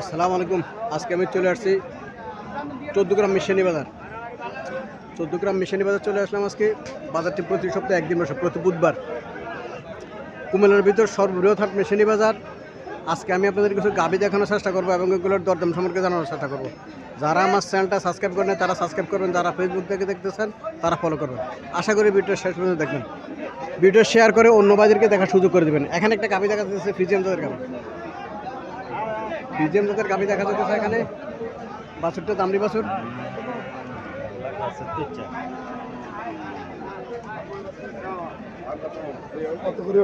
আসসালামু আলাইকুম। আজকে আমি চলে আসছি চোদ্দ গ্রাম মিশানি বাজার। চোদ্দ গ্রাম মিশানি বাজার চলে আসলাম আজকে। বাজারটি প্রতি সপ্তাহে একদিন বসে প্রতি বুধবার। কুমিল্লার ভিতর সর্ববৃহৎ হাট মিশানি বাজার। আজকে আমি আপনাদের কিছু গাবি দেখানোর চেষ্টা করব এবং এগুলোর দরদাম সম্পর্কে জানানোর চেষ্টা করব। যারা আমার চ্যানেলটা সাবস্ক্রাইব করেন তারা সাবস্ক্রাইব করবেন। যারা ফেসবুক থেকে দেখতেছেন, তারা ফলো করবেন। আশা করি ভিডিও শেষ পর্যন্ত দেখবেন। ভিডিও শেয়ার করে অন্য বাজারকে দেখার সুযোগ করে দেবেন। এখানে একটা গাবি দেখা যাচ্ছে ফিজিয়াম জাতের গাবি। ফিজিয়াম জাতের গাবি দেখা যাচ্ছে এখানে। বাছুরটা দামড়ি বাছুর। করে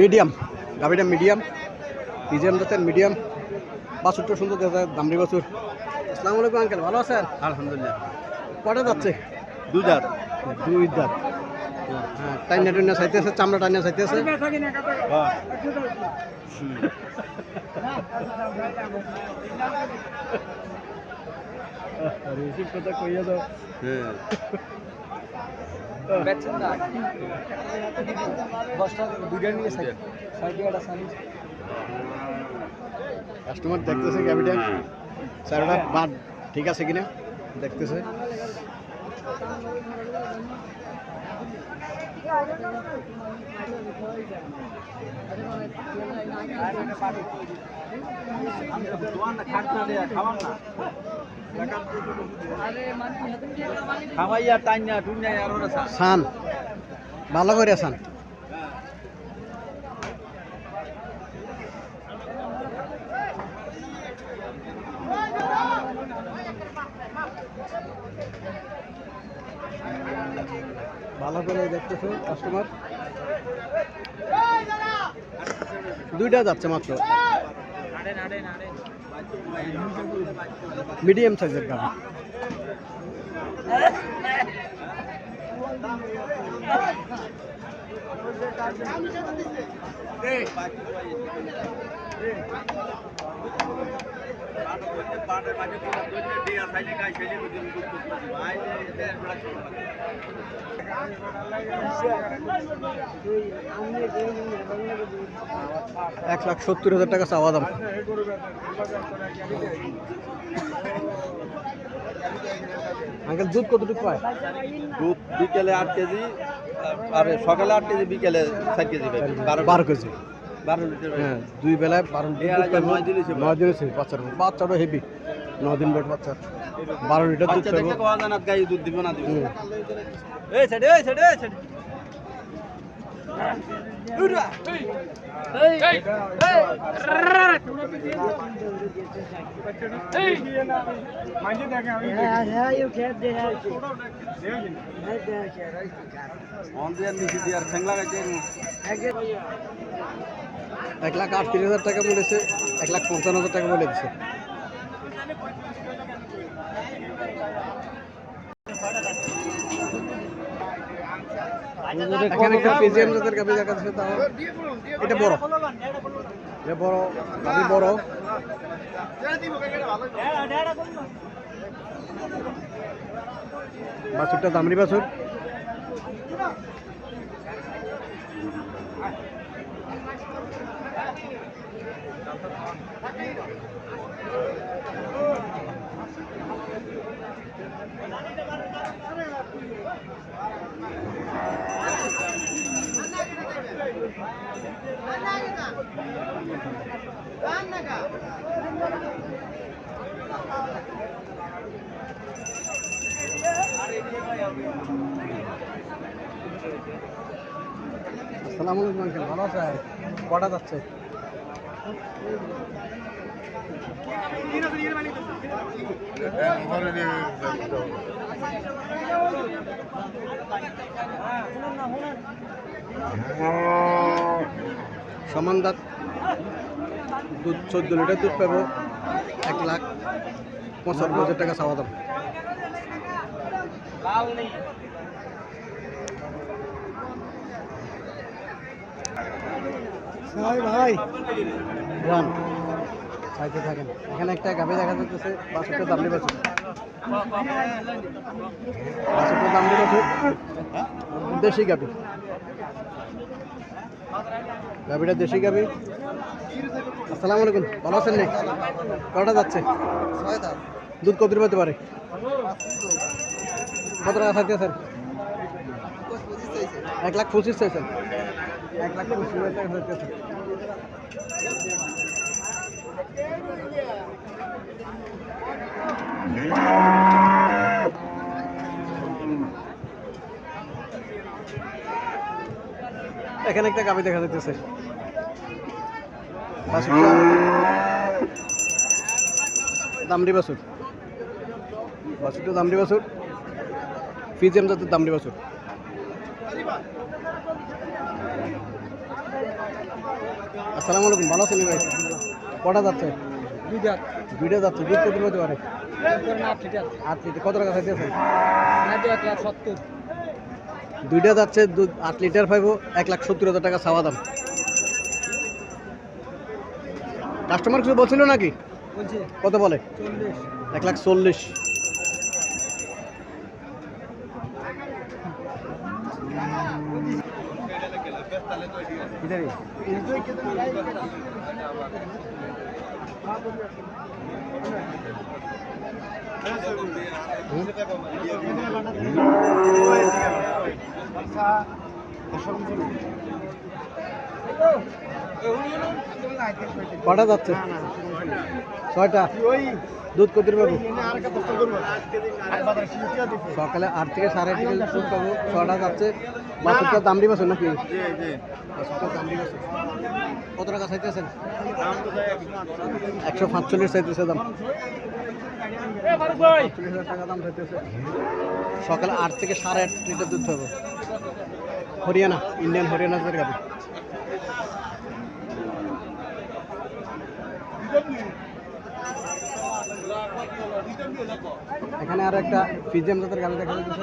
মিডিয়াম গাবিটা মিডিয়াম ফিজিয়াম জাতের মিডিয়াম। বাছুরটা সুন্দর দেখা যায় দামড়ি বাছুর। আসসালামু আলাইকুম আঙ্কেল ভালো আছেন? আলহামদুলিল্লাহ। কটা যাচ্ছে? দুই দাঁত। দুই দাঁত। হ্যাঁ টাইনা টাইনা চাইতেছে চামড়া টাইনা চাইতেছে কথা কইয়া দাও হ্যাঁ কাস্টমার দেখতেছে গাবিটা চারটা বাদ ঠিক আছে কিনা? দেখতেছে। খাওয়াইয়া টাইনা টুনিয়া আর সান ভালো করে সান করে দেখতেছে কাস্টমার দুইটা যাচ্ছে মাত্র। মিডিয়াম সাইজের গাড়ি। এক লাখ সত্তর হাজার টাকা চাওয়া দাম। আঙ্কেল দুধ কতটুকু পায়? দুধ বিকেলে আট কেজি আর সকালে আট কেজি বিকেলে চার কেজি বারো বারো কেজি। বারো লিটার হ্যাঁ দুই বেলায় বারো লিটার। নয় হয়েছে বাচ্চাটা হেভি নয় দিন বেট বাচ্চার বারো লিটার দুধ দেখলে কোয়া জানাত গাই দুধ দিব না দিব। এই ছেড়ে এই ছেড়ে এই ছেড়ে। এক লাখ আটত্রিশ হাজার টাকা বলেছে এক লাখ পঞ্চান্ন হাজার টাকা বলে দিছে। এখানে একটা পেজিএম জাতের গাভি দেখা যাচ্ছে তাও এটা বড়। এটা বড় গাভি বড়। বাছুরটা দামড়ি বাছুর। আসসালামু আলাইকুম ভালো আছেন? কটা যাচ্ছে? সমান দাঁত দুধ চোদ্দ লিটার দুধ পাবো এক লাখ পঁচাত্তর হাজার টাকা চাওয়া দাম। ভাই। ভাই চাইতে থাকেন। এখানে একটা গাভি দেখা যাচ্ছে বাসুকের দাম নেবে বাসুকের দাম নেবে দেশি গাভি। গাবিটা দেশি গাবি আসসালামু আলাইকুম। ভালো আছেন নে? কটা যাচ্ছে? দুধ কত পেতে পারে? কত টাকা থাকতে স্যার এক লাখ পঁচিশ চাইছেন। এক লাখ পঁচিশ টাকা এখানে একটা গাবি দেখা যাইতেছে। বাছুরটা দামড়ি বাছুর বাছুরটা দামড়ি বাছুর ফিজিয়াম জাতের দামড়ি বাছুর আসসালামু আলাইকুম, ভালো আছেন ভাই? কটা যাচ্ছে? দুইটা যাচ্ছে, দুধ কত হতে পারে? আট লিটার। কত টাকা খাইতেছে দুইটা যাচ্ছে দুধ আট লিটার পাইবো এক লাখ সত্তর হাজার টাকা চাওয়া দাম। কাস্টমার কিছু বলছিল নাকি? কত বলে? এক লাখ চল্লিশ। কটা যাচ্ছে। ছয়টা। দুধ কত পাবো সকালে আট থেকে সাড়ে আট লিটার দুধ পাবো। ছটা যাচ্ছে। বাছুরটার দাম দিবেছেন নাকি? বাছুরটার দাম দিবেছেন কত টাকা চাইতেছেন? একশো পাঁচচল্লিশ চাইতেছে দাম। চল্লিশ হাজার টাকা দাম চাইতেছে। সকালে আট থেকে সাড়ে আট লিটার দুধ পাবো। হরিয়ানা ইন্ডিয়ান হরিয়ানা জাতের গাড়ি এখানে আর একটা ফিজিয়াম জাতের গাড়ি দেখা যাচ্ছে।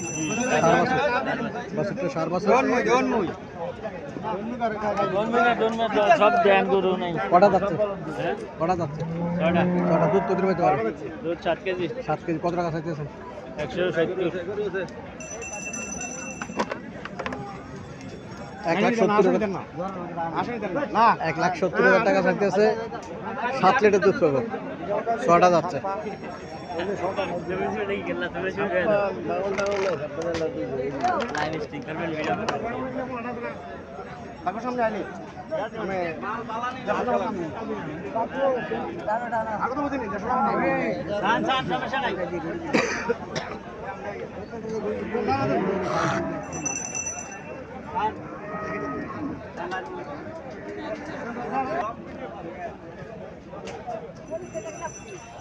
কত সাত টাকা এক লাখ সত্তর এক লাখ সত্তর হাজার টাকা চাইতেছে। সাত লিটার দুধ পাবো। ছটা যাচ্ছে।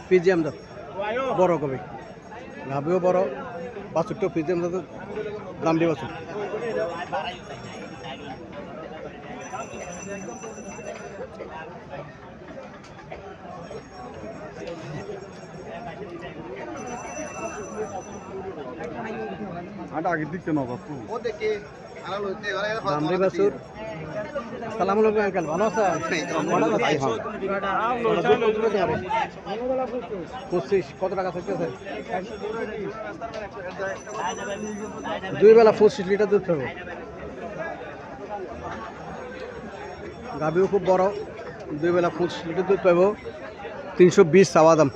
পিজিএম জাত। বড় কবি। গাভিও বড় বাছুরটাও পিজিএম জাতের দাম দিয়ে বাছুর। আগের দিকটা না বাপু। দামরি আসসালামু আলাইকুম আঙ্কেল, ভালো আছেন? যাচ্ছে? পঁচিশ, কত টাকা থাকতেছে দুই বেলা পঁচিশ লিটার দুধ পাবো গাভিও খুব বড়, দুই বেলা পঁচিশ লিটার দুধ পাবো তিনশো বিশ চাওয়া দাম।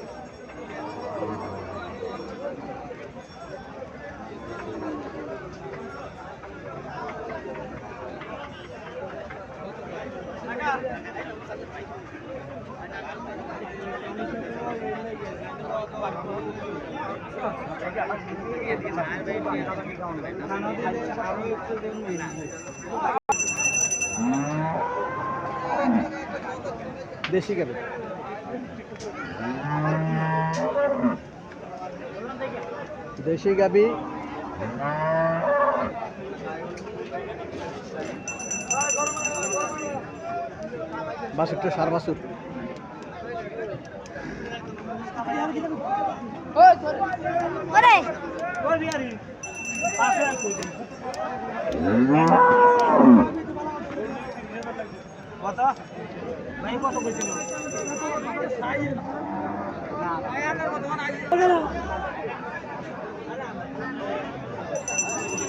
দেশি গাভি দেশি গাবি বাছুরটা সার বাছুর ওরে।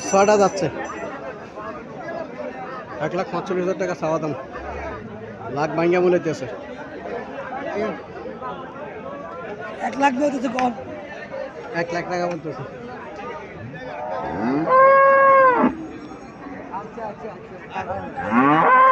ছয়টা যাচ্ছে। এক লাখ পাঁচচল্লিশ হাজার টাকা চাওয়া দাম। লাখ ভাঙ্গা মূলাইতেছে এক লাখ দিয়ে দিতে কম। এক লাখ টাকা বলতেছে আচ্ছা আচ্ছা আচ্ছা।